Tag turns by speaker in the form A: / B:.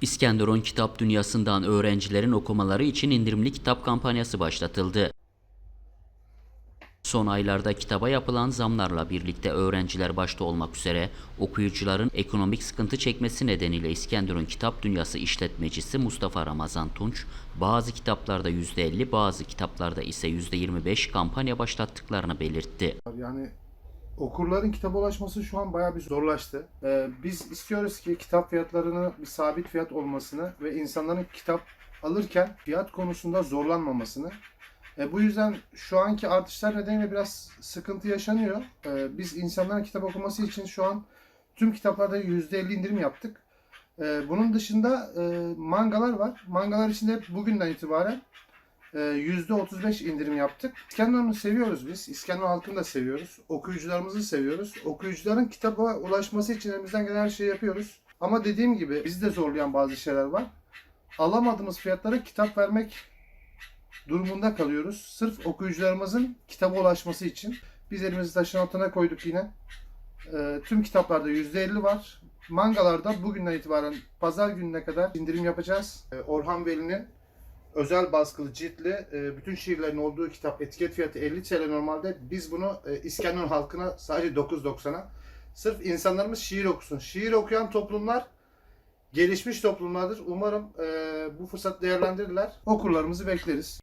A: İskenderun Kitap Dünyası'ndan öğrencilerin okumaları için indirimli kitap kampanyası başlatıldı. Son aylarda kitaba yapılan zamlarla birlikte öğrenciler başta olmak üzere okuyucuların ekonomik sıkıntı çekmesi nedeniyle İskenderun Kitap Dünyası işletmecisi Mustafa Ramazan Tunç, bazı kitaplarda %50, bazı kitaplarda ise %25 kampanya başlattıklarını belirtti.
B: Yani okurların kitaba ulaşması şu an bayağı bir zorlaştı. Ee, biz istiyoruz ki kitap fiyatlarının bir sabit fiyat olmasını ve insanların kitap alırken fiyat konusunda zorlanmamasını. E, bu yüzden şu anki artışlar nedeniyle biraz sıkıntı yaşanıyor. E, biz insanların kitap okuması için şu an tüm kitaplarda %50 indirim yaptık. E, bunun dışında e, mangalar var. Mangalar için de bugünden itibaren %35 indirim yaptık. İskenderun'u seviyoruz biz. İskenderun halkını da seviyoruz. Okuyucularımızı seviyoruz. Okuyucuların kitaba ulaşması için elimizden gelen her şeyi yapıyoruz. Ama dediğim gibi bizi de zorlayan bazı şeyler var. Alamadığımız fiyatlara kitap vermek durumunda kalıyoruz. Sırf okuyucularımızın kitaba ulaşması için. Biz elimizi taşın altına koyduk yine. E, tüm kitaplarda %50 var. Mangalarda bugünden itibaren pazar gününe kadar indirim yapacağız. E, Orhan Veli'nin özel baskılı ciltli e, bütün şiirlerin olduğu kitap etiket fiyatı 50 TL normalde. Biz bunu e, İskenderun halkına sadece 9.90'a sırf insanlarımız şiir okusun. Şiir okuyan toplumlar gelişmiş toplumlardır. Umarım e, bu fırsatı değerlendirirler. Okurlarımızı bekleriz.